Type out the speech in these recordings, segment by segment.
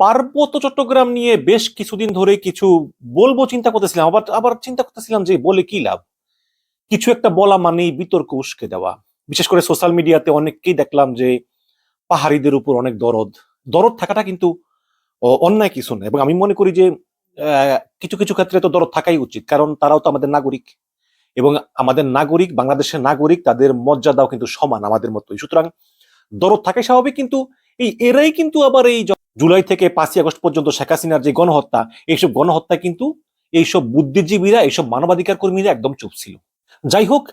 পার্বত্য চট্টগ্রাম নিয়ে বেশ কিছুদিন ধরে কিছু বলব, চিন্তা করতেছিলাম। আবার আবার চিন্তা করতেছিলাম যে বলে কি লাভ? কিছু একটা বলা মানেই বিতর্ক উস্কে দেওয়া। বিশেষ করে সোশ্যাল মিডিয়াতে অনেককেই দেখলাম যে পাহাড়িদের উপর অনেক দরদ। দরদ থাকাটা কিন্তু অন্যায় কিছু না। এবং আমি মনে করি যে কিছু কিছু ক্ষেত্রে তো দরদ থাকাই উচিত। কারণ তারাও তো আমাদের নাগরিক। এবং আমাদের নাগরিক, বাংলাদেশের নাগরিক, তাদের মর্যাদাও কিন্তু সমান আমাদের মতোই। সুতরাং দরদ থাকাই স্বাভাবিক, কিন্তু এই এরাই কিন্তু আবার এই জুলাই থেকে পাঁচই আগস্ট পর্যন্ত শেখ হাসিনার যে গণহত্যা, এইসব গণহত্যা কিন্তু এইসব বুদ্ধিজীবীরা, এইসব মানবাধিকার কর্মীরা একদম চুপ ছিল। যাই হোক,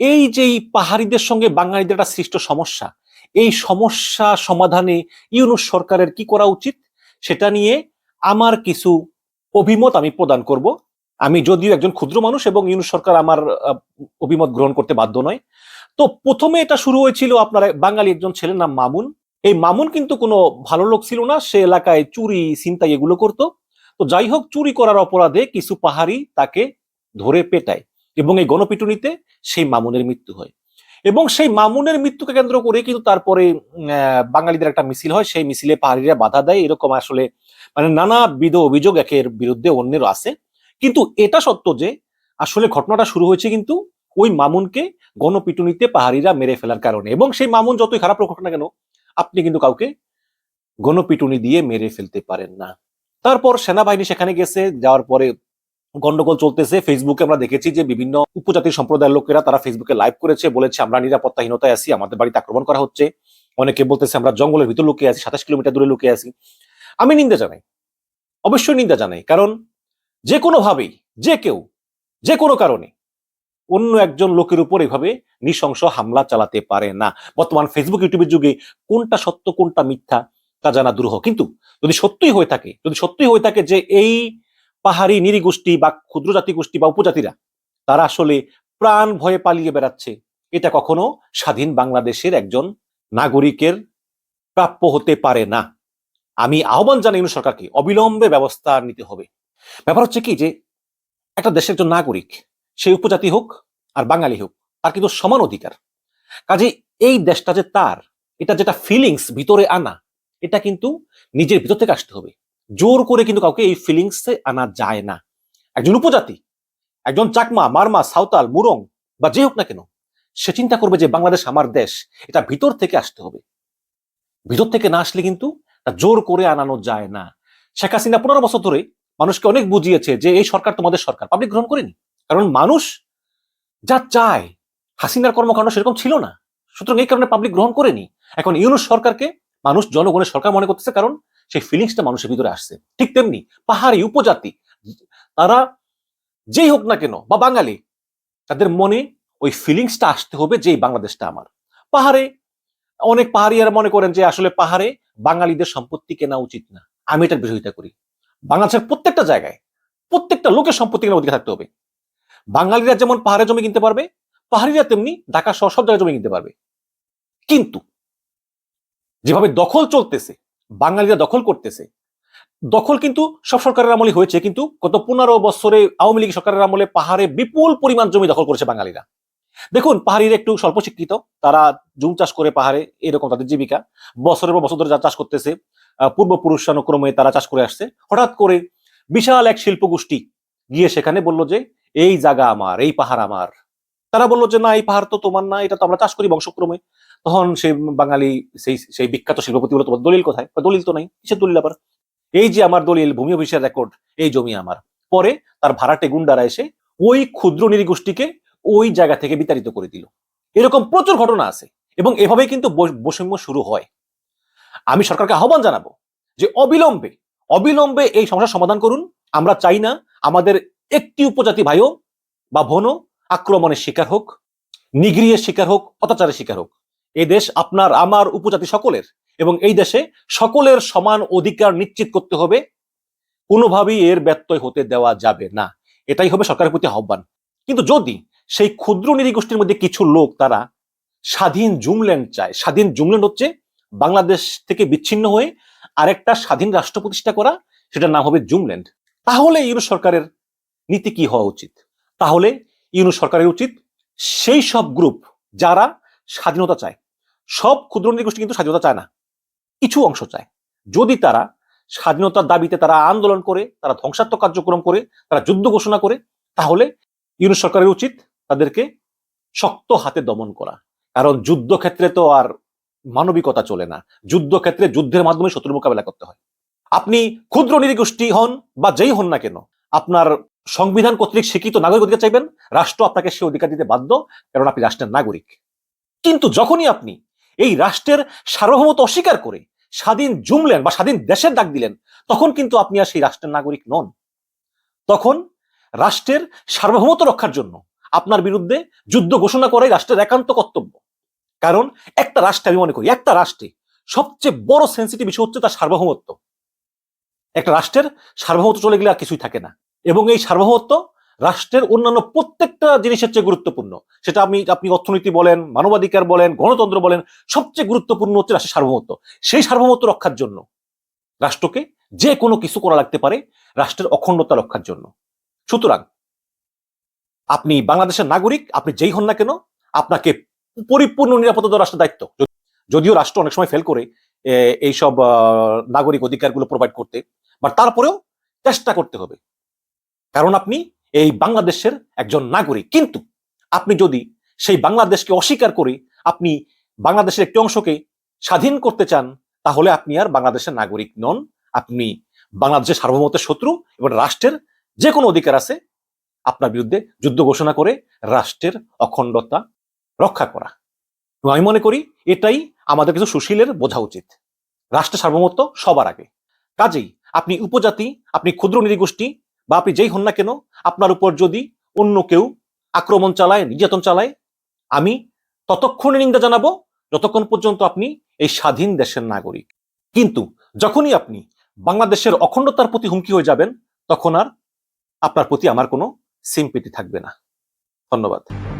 এই যে পাহাড়িদের সঙ্গে বাঙালিদের একটা সৃষ্ট সমস্যা, এই সমস্যা সমাধানে ইউনুস সরকারের কি করা উচিত, সেটা নিয়ে আমার কিছু অভিমত আমি প্রদান করব। আমি যদিও একজন ক্ষুদ্র মানুষ এবং ইউনুস সরকার আমার অভিমত গ্রহণ করতে বাধ্য নয়। তো প্রথমে এটা শুরু হয়েছিল আপনার, বাঙালি একজন ছেলের নাম মামুন। এই মামুন কিন্তু কোনো ভালো লোক ছিল না, সে এলাকায় চুরি, ছিনতাই এগুলো করতো। তো যাই হোক, চুরি করার অপরাধে কিছু পাহাড়ি তাকে ধরে পেটায় এবং এই গণপিটুনিতে সেই মামুনের মৃত্যু হয়। এবং সেই মামুনের মৃত্যুকে কেন্দ্র করে কিন্তু তারপরে বাঙালিদের একটা মিছিল হয়। সেই মিছিলে পাহাড়িরা বাধা দেয়। এরকম আসলে মানে নানাবিধ অভিযোগ একের বিরুদ্ধে অন্যেরও আছে। কিন্তু এটা সত্য যে, আসলে ঘটনাটা শুরু হয়েছে কিন্তু ওই মামুনকে গণপিটুনিতে পাহাড়িরা মেরে ফেলার কারণে। এবং সেই মামুন যতই খারাপ হোক না কেন আপনি কিন্তু কাউকে গণপিটুনি দিয়ে মেরে ফেলতে পারেন না। তারপর সেনাবাহিনী সেখানে গেছে, যাওয়ার পরে গন্ডগোল চলতেছে। ফেসবুকে আমরা দেখেছি যে বিভিন্ন উপজাতি সম্প্রদায়ের লোকেরা তারা ফেসবুকে লাইভ করেছে, বলেছে, আমরা নিরাপত্তাহীনতায় আছি, আমাদের বাড়িতে আক্রমণ করা হচ্ছে। অনেকে বলতেছে, আমরা জঙ্গলের ভিতর লুকিয়ে আছি, সাতাশ কিলোমিটার দূরে লুকিয়ে আছি। আমি নিন্দা জানাই, অবশ্যই নিন্দা জানাই, কারণ যে কোনো ভাবেই যে কেউ, যে কোনো কারণে অন্য একজন লোকের উপর এভাবে নৃশংস হামলা চালাতে পারে না। বর্তমান ফেসবুক ইউটিউবের যুগে কোনটা সত্য, কোনটা মিথ্যা তা জানা দুরূহ। কিন্তু যদি সত্যই হয়ে থাকে, যদি সত্যই হয়ে থাকে যে এই পাহাড়ি নিরীগোষ্ঠী বা ক্ষুদ্র জাতি গোষ্ঠী বা উপজাতিরা, তারা আসলে প্রাণ ভয়ে পালিয়ে বেড়াচ্ছে, এটা কখনো স্বাধীন বাংলাদেশের একজন নাগরিকের প্রাপ্য হতে পারে না। আমি আহ্বান জানাই সরকারকে, অবিলম্বে ব্যবস্থা নিতে হবে। ব্যাপার হচ্ছে কি যে একটা দেশের একজন নাগরিক সেই উপজাতি হোক আর বাঙালি হোক, তার কিন্তু সমান অধিকার। কাজে এই দেশটা যে তার, এটা যেটা ফিলিংস ভিতরে আনা, এটা কিন্তু নিজের ভিতর থেকে আসতে হবে। জোর করে কিন্তু কাউকে এই ফিলিংসে আনা যায় না। একজন উপজাতি, একজন চাকমা, মারমা, সাঁওতাল, মুরং বা যে হোক না কেন, সে চিন্তা করবে যে বাংলাদেশ আমার দেশ, এটা ভিতর থেকে আসতে হবে। ভিতর থেকে না আসলে কিন্তু তা জোর করে আনানো যায় না। শেখ হাসিনা পনেরো বছর ধরে মানুষকে অনেক বুঝিয়েছে যে এই সরকার তোমাদের সরকার পাবলিক গ্রহণ করেনি। কারণ মানুষ যা চায়, হাসিনার কর্মকাণ্ড সেরকম ছিল না। সুতরাং এই কারণে পাবলিক গ্রহণ করেনি। এখন ইউনুস সরকারকে মানুষ, জনগণের সরকার মনে করতেছে কারণ সেই ফিলিংসটা মানুষের ভিতরে আসছে। ঠিক তেমনি পাহাড়ি, উপজাতি, তারা যেই হোক না কেন, বা বাঙালি, তাদের মনে ওই ফিলিংসটা আসতে হবে যে বাংলাদেশটা আমার। পাহাড়ে, অনেক পাহাড়িয়ারা মনে করেন যে আসলে পাহাড়ে বাঙালিদের সম্পত্তি কেনা উচিত না। আমি এটার বিরোধিতা করি। বাংলাদেশের প্রত্যেকটা জায়গায়, প্রত্যেকটা লোকের সম্পত্তি কেনা অধিকার থাকতে হবে। বাঙালিরা যেমন পাহাড়ে জমি কিনতে পারবে পাহাড়িরা তেমনি ঢাকা সহ সব জায়গায় জমি কিনতে পারবে। কিন্তু যেভাবে দখল চলতেছে বাঙালিরা দখল করতেছে দখল কিন্তু সব সরকারের আমলে হয়েছে কিন্তু গত পনেরো বছরে আওয়ামী লীগ সরকারের আমলে পাহাড়ে বিপুল পরিমাণ জমি দখল করেছে বাঙালিরা। দেখুন পাহাড়িরা একটু স্বল্প শিক্ষিত তারা জুম চাষ করে পাহাড়ে এরকম তাদের জীবিকা। বছরের পর বছর ধরে যা চাষ করতেছে আহ, পূর্বপুরুষানুক্রমে তারা চাষ করে আসছে। হঠাৎ করে বিশাল এক শিল্প গোষ্ঠী গিয়ে সেখানে বলল যে এই জায়গা আমার, এই পাহাড় আমার। তারা বলল যে, না, এই পাহাড় তো তোমার না, এটা তো আমরা চাষ করি বংশক্রমে। তখন সেই বাঙালি সেই সেই বিখ্যাত শিল্পপতি বলো তোমার দলিল কোথায়? দলিল তো নাই, কিসের দলিল আবার? এই যে আমার দলিল, ভূমি অফিসের রেকর্ড এই জমি আমার। পরে তার ভাড়াটে গুন্ডারা এসে ওই ক্ষুদ্র নিরীগোষ্ঠীকে ওই জায়গা থেকে বিতাড়িত করে দিল। এরকম প্রচুর ঘটনা আছে এবং এভাবেই কিন্তু বৈষম্য শুরু হয়। আমি সরকারকে আহ্বান জানাব যে, অবিলম্বে অবিলম্বে এই সমস্যার সমাধান করুন। আমরা চাই না আমাদের একটি উপজাতি ভাইও বা বোনও আক্রমণের শিকার হোক, নিগৃহের শিকার হোক, অত্যাচারের শিকার হোক। এই দেশ আপনার, আমার উপজাতি সকলের এবং এই দেশে সকলের সমান অধিকার নিশ্চিত করতে হবে। কোনোভাবেই এর ব্যত্যয় হতে দেওয়া যাবে না। এটাই হবে সরকারের প্রতি আহ্বান। কিন্তু যদি সেই ক্ষুদ্র নৃগোষ্ঠীর মধ্যে কিছু লোক তারা স্বাধীন জুমল্যান্ড চায়, স্বাধীন জুমল্যান্ড হচ্ছে বাংলাদেশ থেকে বিচ্ছিন্ন হয়ে আরেকটা স্বাধীন রাষ্ট্র প্রতিষ্ঠা করা, সেটার নাম হবে জুমল্যান্ড তাহলে ইউরোপ সরকারের নীতি কি হওয়া উচিত? তাহলে ইউনুস সরকারের উচিত সেই সব গ্রুপ যারা স্বাধীনতা চায়, সব ক্ষুদ্র নৃগোষ্ঠী কিন্তু স্বাধীনতা চায় না, কিছু অংশ চায়। যদি তারা স্বাধীনতার দাবিতে তারা আন্দোলন করে, তারা ধ্বংসাত্মক কার্যক্রম করে, তারা যুদ্ধ ঘোষণা করে, তাহলে ইউনুস সরকারের উচিত তাদেরকে শক্ত হাতে দমন করা। কারণ যুদ্ধক্ষেত্রে তো আর মানবিকতা চলে না। যুদ্ধক্ষেত্রে যুদ্ধের মাধ্যমে শত্রু মোকাবেলা করতে হয়। আপনি ক্ষুদ্র নৃগোষ্ঠী হন বা যেই হন না কেন, আপনার সংবিধান কর্তৃক স্বীকৃত নাগরিক অধিকার চাইবেন, রাষ্ট্র আপনাকে সে অধিকার দিতে বাধ্য, কারণ আপনি রাষ্ট্রের নাগরিক। কিন্তু যখনই আপনি এই রাষ্ট্রের সার্বভৌমত্ব অস্বীকার করে স্বাধীন জুমলেন বা স্বাধীন দেশের ডাক দিলেন, তখন কিন্তু আপনি আর সেই রাষ্ট্রের নাগরিক নন। তখন রাষ্ট্রের সার্বভৌমত্ব রক্ষার জন্য আপনার বিরুদ্ধে যুদ্ধ ঘোষণা করাই রাষ্ট্রের একান্ত কর্তব্য। কারণ একটা রাষ্ট্রে, আমি মনে করি, একটা রাষ্ট্রে সবচেয়ে বড় সেন্সিটিভ বিষয় হচ্ছে তার সার্বভৌমত্ব। একটা রাষ্ট্রের সার্বভৌমত্ব চলে গেলে আর কিছুই থাকে না। এবং এই সার্বভৌমত্ব রাষ্ট্রের অন্যান্য প্রত্যেকটা জিনিসের চেয়ে গুরুত্বপূর্ণ। সেটা আপনি আপনি অর্থনীতি বলেন, মানবাধিকার বলেন, গণতন্ত্র বলেন, সবচেয়ে গুরুত্বপূর্ণ হচ্ছে রাষ্ট্রের সার্বভৌমত্ব। সেই সার্বভৌমত্ব রক্ষার জন্য রাষ্ট্রকে যে কোনো কিছু করা লাগতে পারে রাষ্ট্রের অখণ্ডতা রক্ষার জন্য। সুতরাং আপনি বাংলাদেশের নাগরিক, আপনি যেই হন না কেন, আপনাকে পরিপূর্ণ নিরাপত্তা দেওয়া রাষ্ট্রের দায়িত্ব। যদিও রাষ্ট্র অনেক সময় ফেল করে এইসব নাগরিক অধিকারগুলো প্রোভাইড করতে বাট তারপরেও চেষ্টা করতে হবে। কারণ আপনি এই বাংলাদেশের একজন নাগরিক। কিন্তু আপনি যদি সেই বাংলাদেশকে অস্বীকার করে আপনি বাংলাদেশের একটি অংশকে স্বাধীন করতে চান, তাহলে আপনি আর বাংলাদেশের নাগরিক নন। আপনি বাংলাদেশের সার্বভৌমত্বের শত্রু এবং রাষ্ট্রের যে কোনো অধিকার আছে আপনার বিরুদ্ধে যুদ্ধ ঘোষণা করে রাষ্ট্রের অখণ্ডতা রক্ষা করা। আমি মনে করি এটাই আমাদের কিছু সুশীলের বোঝা উচিত। রাষ্ট্রের সার্বভৌমত্ব সবার আগে। কাজেই আপনি উপজাতি, আপনি ক্ষুদ্র নৃগোষ্ঠী বা আপনি যেই হন না কেন, আপনার উপর যদি অন্য কেউ আক্রমণ চালায়, নির্যাতন চালায়, আমি ততক্ষণে নিন্দা জানাব যতক্ষণ পর্যন্ত আপনি এই স্বাধীন দেশের নাগরিক। কিন্তু যখনই আপনি বাংলাদেশের অখণ্ডতার প্রতি হুমকি হয়ে যাবেন, তখন আর আপনার প্রতি আমার কোনো সিম্পিটি থাকবে না। ধন্যবাদ।